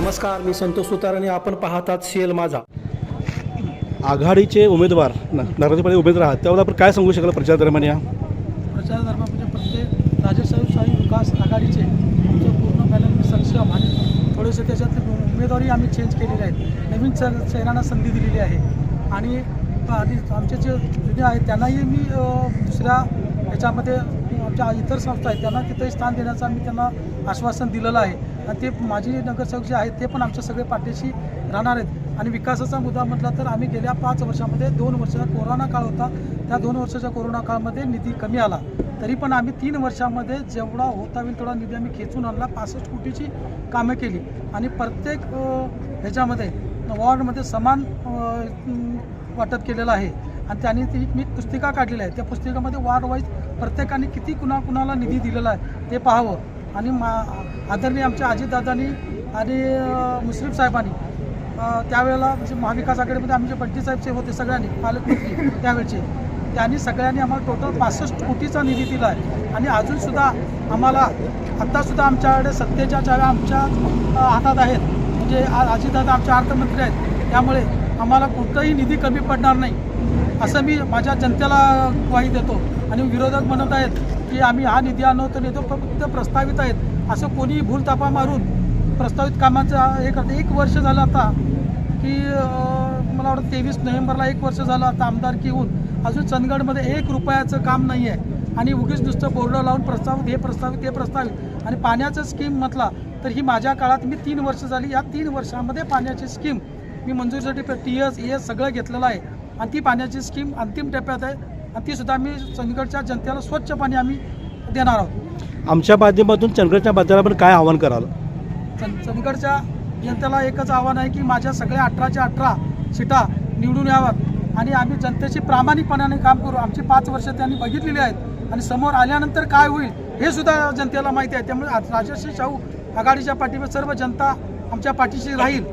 नमस्कार मी संतोष सुतार आणि आपण पाहतात शेल माझा. आघाडीचे उमेदवार न- नगराध्यक्षपदी उमेदवार आहात त्यावर आपण काय सांगू शकाल प्रचार दरम्यान या? प्रचार धर्मामध्ये प्रत्येक राजेशाही विकास आघाडीचे आमचे पूर्ण पॅनल सक्षम आणि थोडेसे त्याच्यात उमेदवारी आम्ही चेंज केलेले आहेत. नवीन च चेहऱ्यांना संधी दिलेली आहे. आणि आधी आमचे जे जुने आहेत त्यांनाही मी दुसऱ्या याच्यामध्ये ज्या इतर संस्था आहेत त्यांना तिथंही स्थान देण्याचं आम्ही त्यांना आश्वासन दिलेलं आहे. आणि ते माझी नगरसेवक जे आहेत ते पण आमच्या सगळे पाठीशी राहणार आहेत. आणि विकासाचा मुद्दा म्हटला तर आम्ही गेल्या पाच वर्षामध्ये दोन वर्षाचा कोरोना काळ होता. त्या दोन वर्षाच्या कोरोना काळामध्ये निधी कमी आला. तरी पण आम्ही तीन वर्षामध्ये जेवढा होता होईल तेवढा निधी आम्ही खेचून आणला. पासष्ट कोटीची कामं केली. आणि प्रत्येक ह्याच्यामध्ये वॉर्डमध्ये समान वाटप केलेलं आहे. आणि त्यांनी ती मी पुस्तिका काढलेली आहे. त्या पुस्तिकामध्ये वार्ड वाईज प्रत्येकाने किती कुणा कुणाला निधी दिलेला आहे ते पाहावं. आणि मा आदरणीय आमच्या अजितदादांनी आणि मुस्लिम मुश्रीफ साहेबांनी त्यावेळेला म्हणजे महाविकास आघाडीमध्ये आमचे बड्डी साहेबचे होते सगळ्यांनी पालकमंत्री त्यावेळचे त्यांनी सगळ्यांनी आम्हाला टोटल पासष्ट कोटीचा निधी दिला आहे. आणि अजूनसुद्धा आम्हाला आत्तासुद्धा आमच्याकडे सत्तेच्या चाव्या आमच्या हातात आहेत म्हणजे आ- अजितदादा आमचे अर्थमंत्री आहेत त्यामुळे आम्हाला कुठंही निधी कमी पडणार नाही. असं मी माझ्या जनतेला ग्वाही देतो. आणि विरोधक म्हणत आहेत की आम्ही हा निधी आणतो नेतो फक्त प्रस्तावित आहेत. असं कोणीही भूलतापा मारून प्रस्तावित कामाचं हे करते. एक वर्ष झालं आता की मला वाटतं तेवीस नोव्हेंबरला एक वर्ष झालं आता आमदारकी होऊन. अजून चंदगडमध्ये एक रुपयाचं काम नाही आहे. आणि उगीच नुसतं बोर्ड लावून प्रस्तावित हे प्रस्तावित हे प्रस्तावित. आणि पाण्याचं स्कीम म्हटला तर ही माझ्या काळात मी तीन वर्ष झाली. या तीन वर्षामध्ये पाण्याची स्कीम मी मंजुरीसाठी टी एस ए एस सगळं घेतलेलं आहे. आणि ती पाण्याची स्कीम अंतिम टप्प्यात आहे. आणि तीसुद्धा आम्ही चंदगडच्या जनतेला स्वच्छ पाणी आम्ही देणार आहोत. आमच्या माध्यमातून चंद्रच्या माध्यमाला आपण काय आव्हान कराल? चंद चंदगडच्या जनतेला एकच आव्हान आहे की माझ्या सगळ्या अठराच्या अठरा सीटा निवडून याव्यात. आणि आम्ही जनतेशी प्रामाणिकपणाने काम करू. आमची पाच वर्ष त्यांनी बघितलेली आहेत. आणि समोर आल्यानंतर काय होईल हे सुद्धा जनतेला माहिती आहे. त्यामुळे राजर्षी शाहू आघाडीच्या पाठीवर सर्व जनता आमच्या पाठीशी राहील.